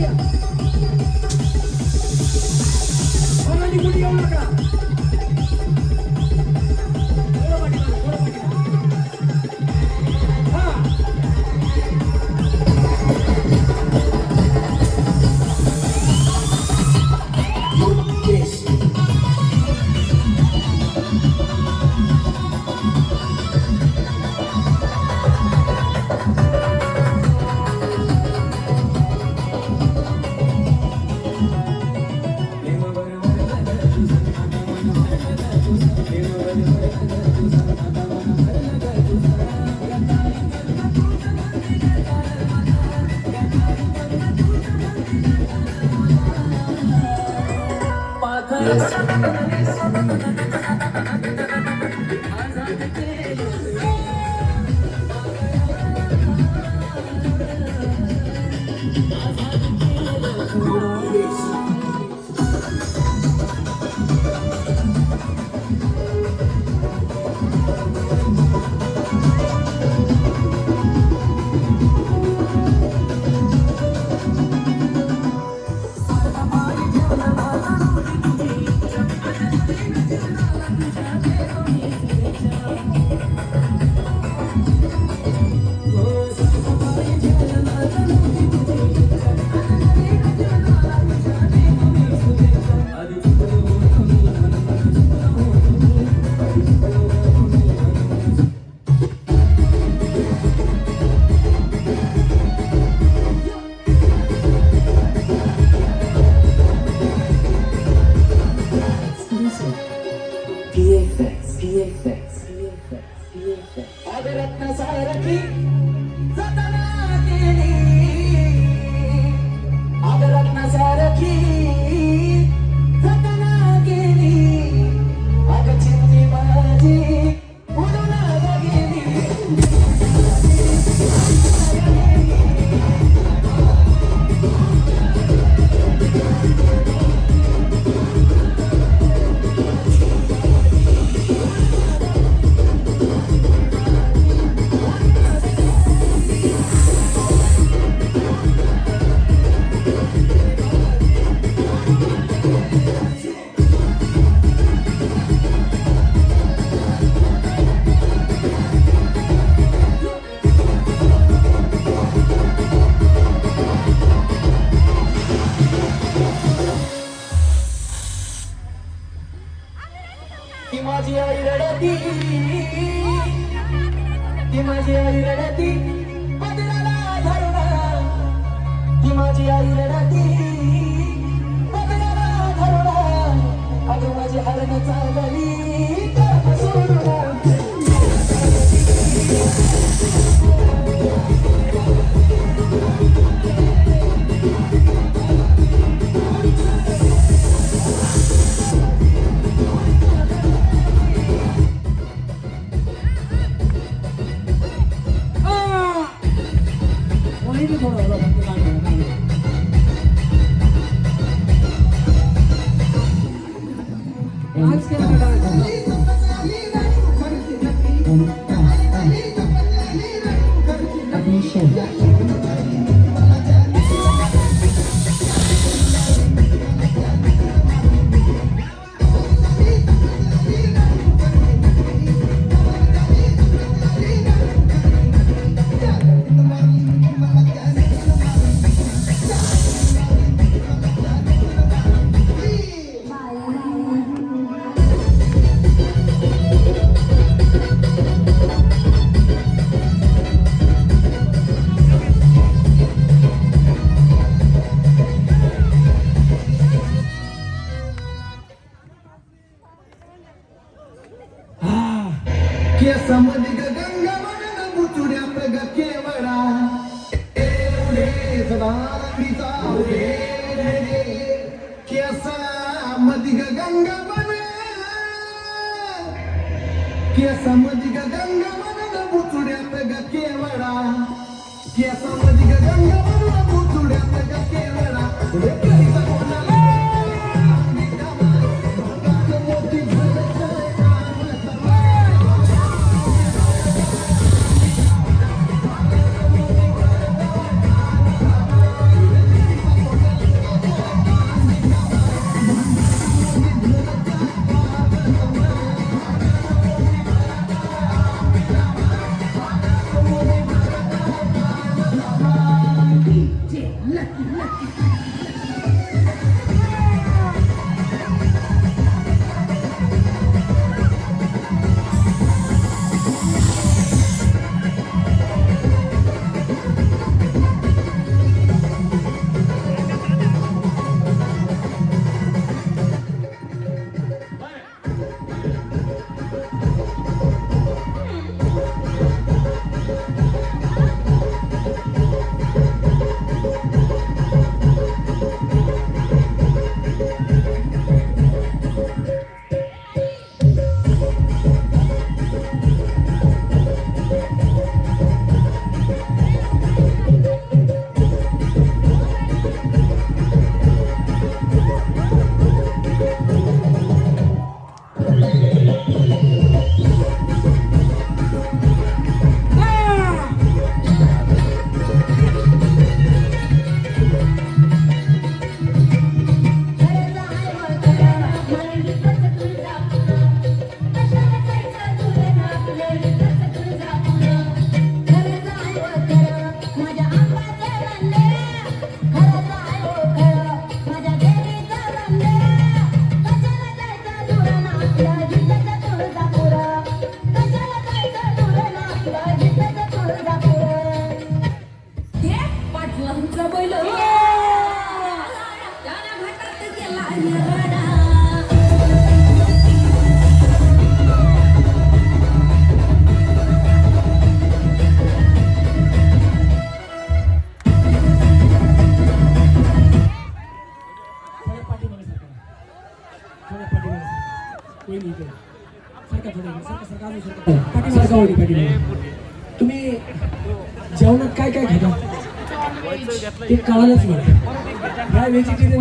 Hallelujah.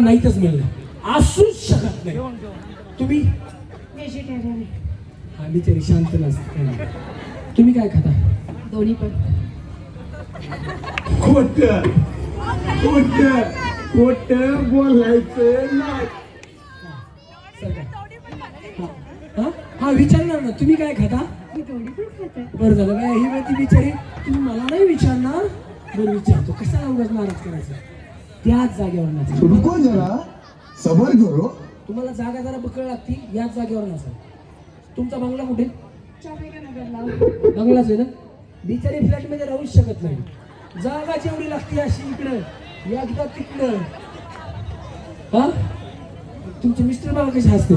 नाहीतच म्हणलं असूच शकत नाही. तुम्ही? हा बिचारी शांत नसते. तुम्ही काय खाता? दोन्ही पण. खोट. खोट. खोट बोलायचं नाही. हा? हा? हा विचारणार ना. तुम्ही काय खाता? बरं झालं. काय ही व्यक्ती बिचारी तुम्ही मला नाही विचारणार. बरं विचारतो. कशाला उगाच नाराज करायचं? त्याच जागेवर नाचा रुको जरा. सबर करो. तुम्हाला जागा जरा बकळ लागतील याच जागेवर नाचा तुमचा बंगला कुठे? बंगलाच आहे ना? बिचारी फ्लॅटमध्ये राहूच शकत नाही. जागा जेवढी लागते अशी इकडं एकदा तिकडं. हा? तुमचे मिस्टर बाबा कसे असते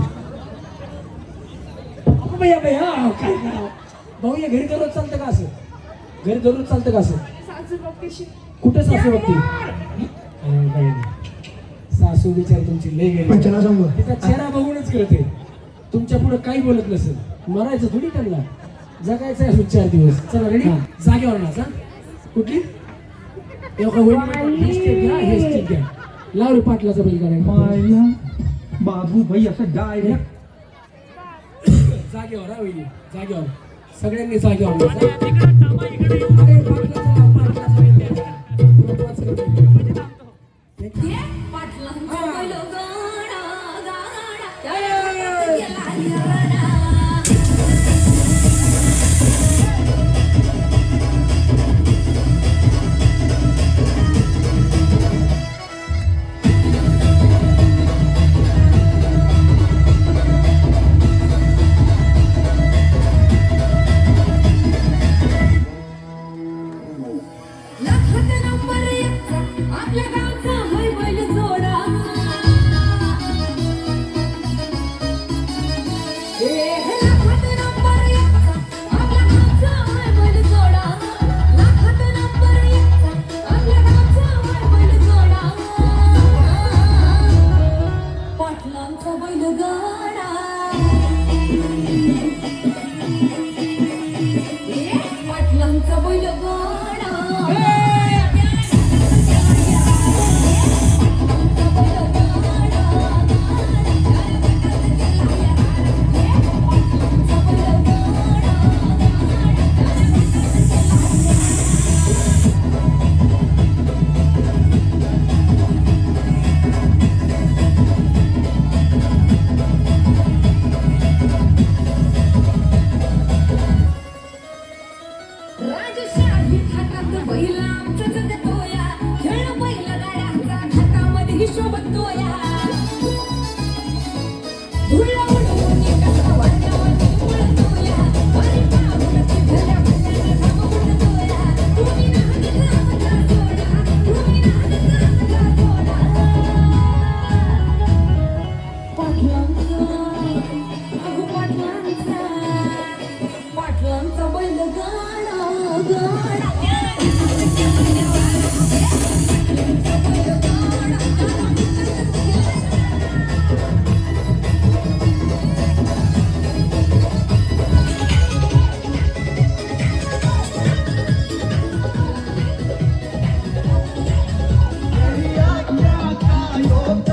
भैया भैया काय भाऊ या घरी दररोज चालतं का असं? घरी दररोज चालतं का असं? कुठे सासू बघते सासू बिचारी तुमची लय गेली. पंचना सांगू तिचा चेहरा बघूनच कळते तुमच्यापुढे काही बोलत नसेल. मरायचं थोडी त्यांना. जगायचं आहे अजून चार दिवस. चला रेडी जागेवर नाचा कुठली? एवढा होईल हे स्टेप घ्या हे स्टेप घ्या. लाव रे पाटलाचा बैल करायला बाबू भाई असं डायरेक्ट जागेवर हा वहिनी. जागेवर. सगळ्यांनी जागेवर. अरे, पाटलाचा पाटलाचा. पाटलांचा बैल गाडा, बया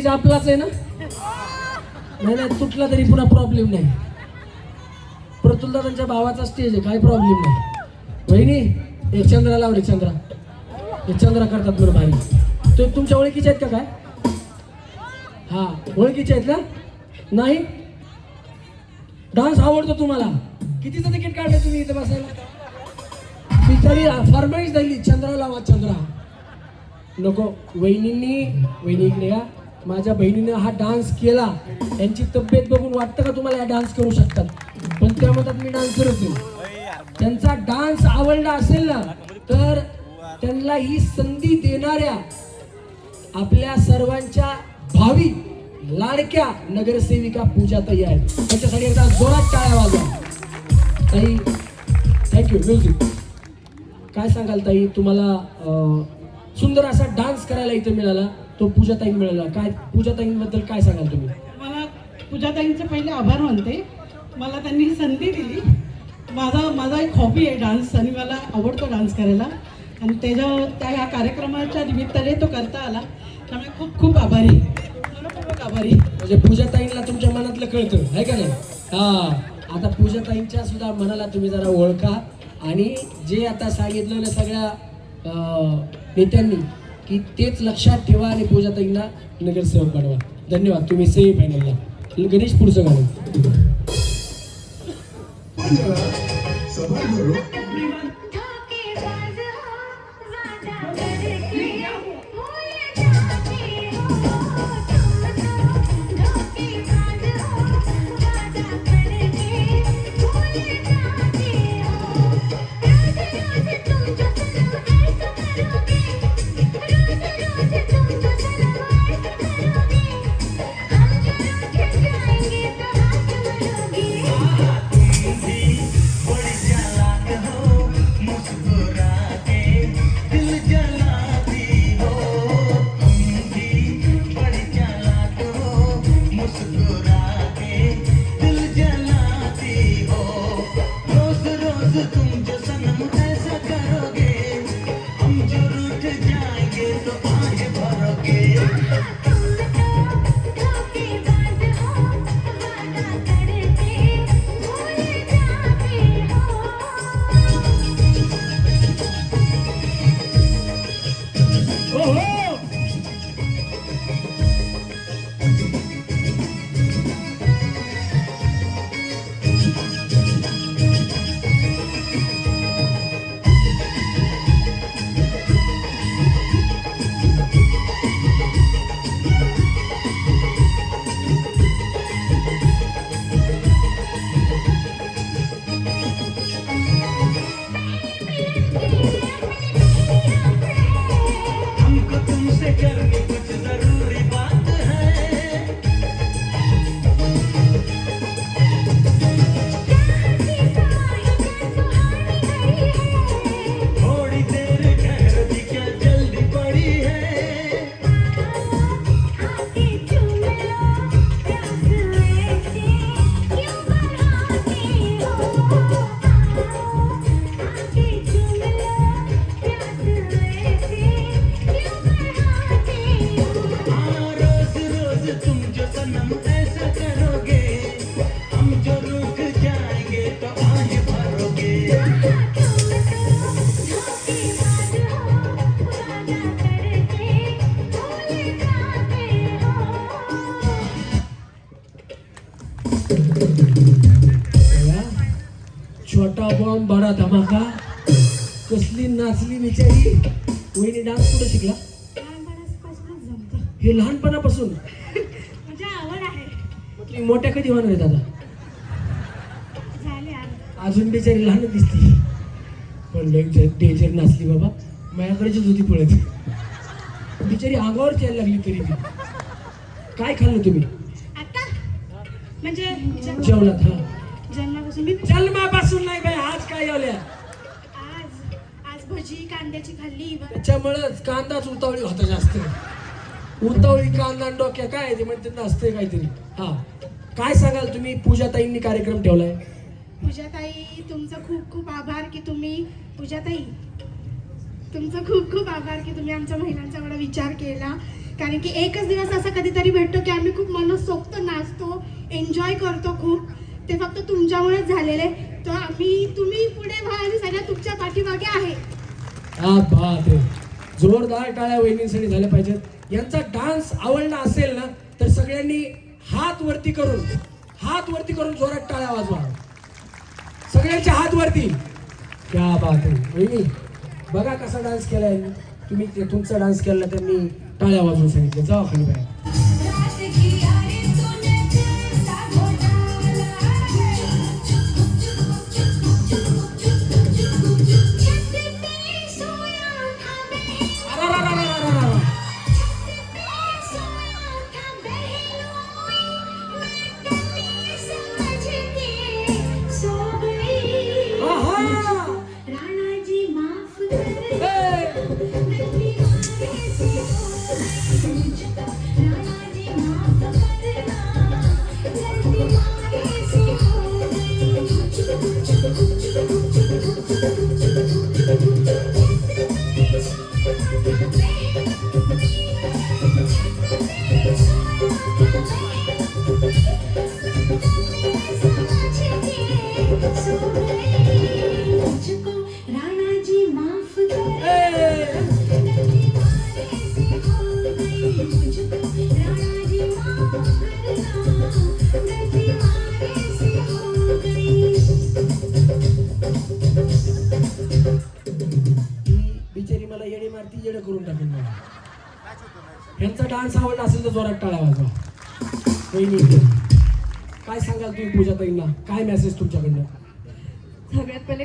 स्टेज आपलाच आहे ना? नाही नाही तुटला तरी पुन्हा प्रॉब्लेम नाही. प्रतुलदादांच्या भावाचा स्टेज आहे काही प्रॉब्लेम नाही. वहिनी एक चंद्रा लाव रे चंद्रा. हे चंद्रा करतात बरं भारी तो तुमच्या ओळखीचे आहेत का काय? हा ओळखीचे आहेत का नाही? डान्स आवडतो तुम्हाला. कितीचं तिकीट काढलं तुम्ही इथे बसायला? बिचारी फॉर्मॅलिटी झाली चंद्रा लावा चंद्रा. नको वहिनींनी वहिनी इकडे या. माझ्या बहिणीने हा डान्स केला. त्यांची तब्येत बघून वाटतं का तुम्हाला या डान्स करू शकतात? पण त्या मतात मी डान्स करत नाही. त्यांचा डान्स आवडला असेल ना तर त्यांना ही संधी देणाऱ्या आपल्या सर्वांच्या भावी लाडक्या नगरसेविका पूजा ताई आहेत. त्याच्यासाठी एकदा जोरात टाळ्या वाजवा. ताई थँक्यू म्युझिक काय सांगाल ताई? तुम्हाला सुंदर असा डान्स करायला इथं मिळाला. तो पूजाताई मिळाला. काय पूजाताईंबद्दल काय सांगाल तुम्ही? मला पूजाताईंचे पहिले आभार मानते. मला त्यांनी ही संधी दिली. माझा माझा एक हॉबी आहे डान्स आणि मला आवडतो डान्स करायला. आणि त्याच्या त्या ह्या कार्यक्रमाच्या निमित्ताने तो करता आला. त्यामुळे खूप खूप आभारी. मनपूर्वक आभारी. म्हणजे पूजाताईंना तुमच्या मनातलं कळतं आहे का नाही? हा. आता पूजाताईंच्या सुद्धा मनाला तुम्ही जरा ओळखा. आणि जे आता सांगितलं ना सगळ्या नेत्यांनी की तेच लक्षात ठेवा आणि पूजाताईंना नगरसेवक बनवा. धन्यवाद. तुम्ही सेमी फायनलला गणेश पुढचं गाणं. तुम्ही मोठ्या कधी होणार आहेत आता झाले आज. अजून बिचारी लहान दिसती. पण डेंजर नाचली बाबा. माझ्याकडेच होती पळत. बिचारी अंगावर यायला लागली तरी ती काय खाल्लं तुम्ही? आता? म्हणजे जेवणात हा. जन्मापासून नाही बाई आज काय जेवल्या आज आज भजी कांद्याची खाल्ली. त्याच्यामुळेच कांदाच उतावळी होता जास्त. उतावळी कांदा डोक्या काय ते म्हणते नसते काहीतरी. हा. काय सांगाल तुम्ही? पूजाताईंनी कार्यक्रम ठेवलाय. पूजाताई तुमचं खूप खूप आभार की तुम्ही पूजाताई तुमचं खूप खूप आभार की तुम्ही आमच्या महिलांचा एवढा विचार केला. कारण की एकच दिवस असा कधीतरी भेटतो की आम्ही खूप मनसोक्त नाचतो एन्जॉय करतो खूप. ते फक्त तुमच्यामुळेच झालेले तर आम्ही तुम्ही पुढे व्हा आणि सगळ्या तुमच्या पाठीमागे आहे. जोरदार टाळ्या वहिनींसाठी झाल्या पाहिजेत. यांचा डान्स आवडला असेल ना तर सगळ्यांनी हात वरती करून हात वरती करून जोरात टाळ्या वाजवा. सगळ्यांच्या हात वरती. क्या बात आहे. बघा कसा डान्स केलाय. तुम्ही तुमचा डान्स केला त्यांनी टाळ्या वाजवून सांगितलं. जावा खाली बाहेर. काय सांगाल तुम्ही पूजाताईंना? काय मेसेज तुमच्याकडनं? सगळ्यात पहिले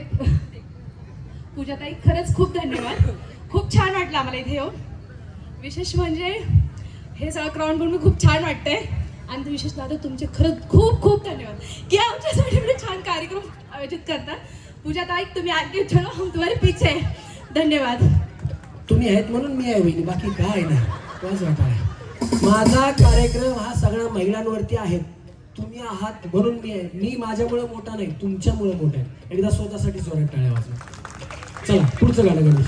पूजाताई खरंच खूप धन्यवाद. खूप छान वाटलं आम्हाला इथे येऊन. विशेष म्हणजे हे सगळं क्राऊंड बघून खूप छान वाटतंय. आणि विशेष दादा तुमचे खरंच खूप खूप धन्यवाद. की आमच्यासाठी एवढे छान कार्यक्रम आयोजित करतात. पूजाताई तुम्ही आगे चलो हम तुम्हारे पीछे. धन्यवाद. तुम्ही आहेत म्हणून मी आहे वहिनी बाकी काय नाही. टाळ्या माझा कार्यक्रम हा सगळ्या महिलांवरती आहे. तुम्ही आहात म्हणून मी आहे. मी माझ्यामुळे मोठा नाही तुमच्यामुळे मोठा आहे. एकदा स्वतःसाठी जोरात टाळ्या वाजवा. चला पुढचं गाणं गणेश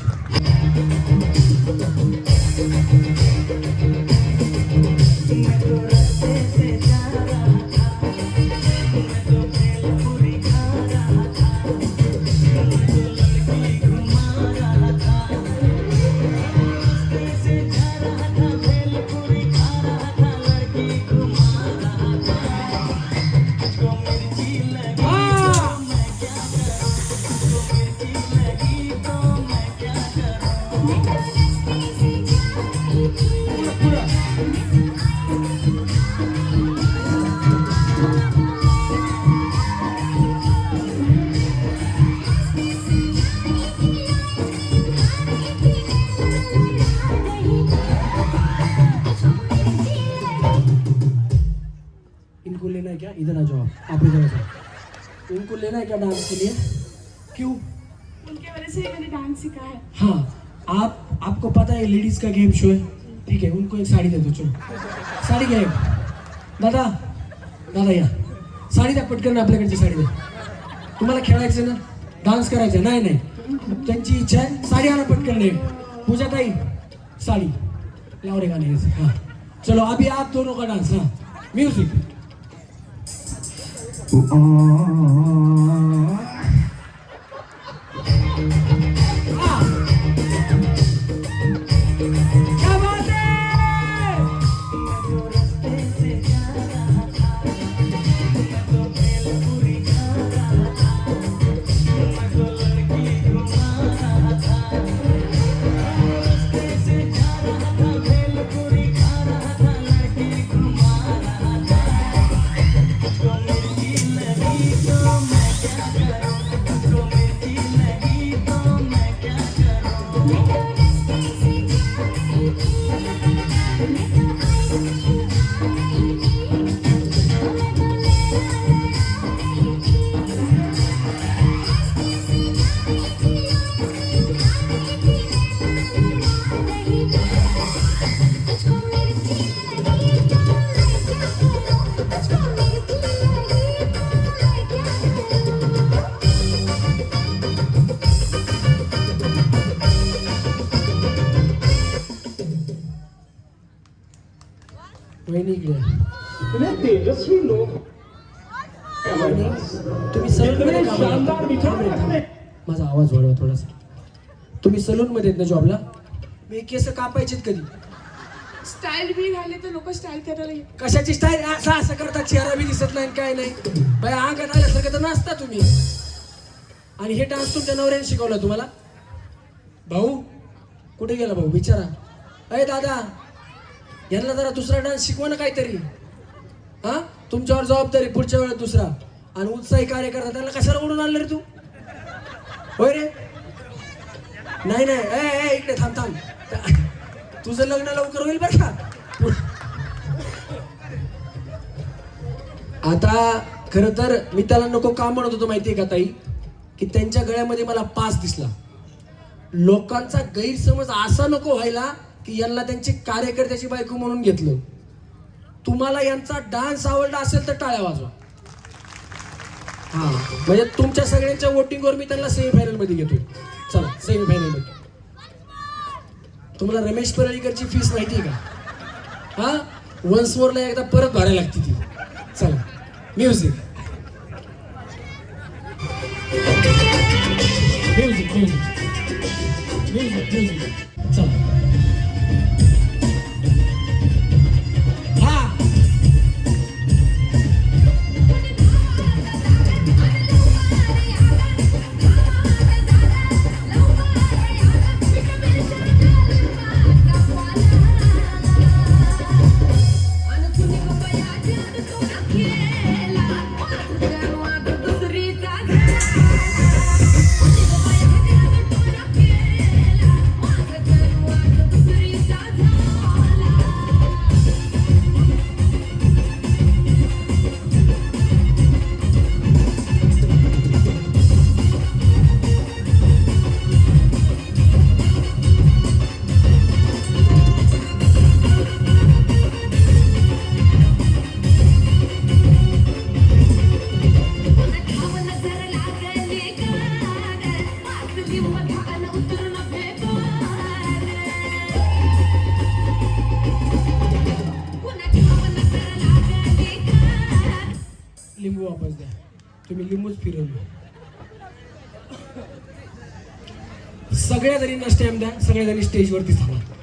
साड़ी देतो चल. साडी घ्या दादा दादा या. साडी द्या पटकन आपल्याकडची साडी द्या. तुम्हाला खेळायचं ना डान्स करायचं. नाही नाही. त्यांची इच्छा आहे साडी आणा पटकन नाही पूजा ताई साडी. लाव रे गाणे हां. चलो अभी आप दोनों का डान्स हाँ. म्यूजिक सलून मध्ये आहेत ना जॉबला मी केस कापायचेत कधी? स्टाईल बी घाले तर लोक स्टाईल करायला. कशाची स्टाईल असं असं करता चेहरा बी दिसत नाही काय नाही. बाय अंगात आल्यासारखं तर नसता तुम्ही. आणि हे डान्स तुमच्या नवऱ्याने शिकवला तुम्हाला? भाऊ कुठे गेला भाऊ? विचारा. अय दादा यांना जरा दुसरा डान्स शिकवा ना काहीतरी. हा? तुमच्यावर जबाबदारी पुढच्या वेळेत दुसरा. आणि उत्साही कार्यकर्ता त्याला कशाला ओढून आणलं रे तू? होय रे? नाही नाही ए, ए इकडे थांब थांब. तुझं लग्न लवकर होईल बरं का? आता खर तर मी त्याला नको का म्हणत होतो माहितीये का ताई? की त्यांच्या गळ्यामध्ये मला पास दिसला. लोकांचा गैरसमज असा नको व्हायला की यांना त्यांची कार्यकर्त्याची बायको म्हणून घेतलं. तुम्हाला यांचा डान्स आवडला असेल तर टाळ्या वाजवा. हा म्हणजे तुमच्या सगळ्यांच्या वोटिंगवर मी त्यांना सेमीफायनलमध्ये घेतोय. चला सेमीफायनलमध्ये तुम्हाला रमेश परळीकरची फीस माहिती आहे का? हा? वन्स मोरला एकदा परत भरायला लागते ती. चला music music music music music चला. सगळ्या जणींना स्टॅम्प द्या सगळ्या जणी स्टेजवरती थांबा.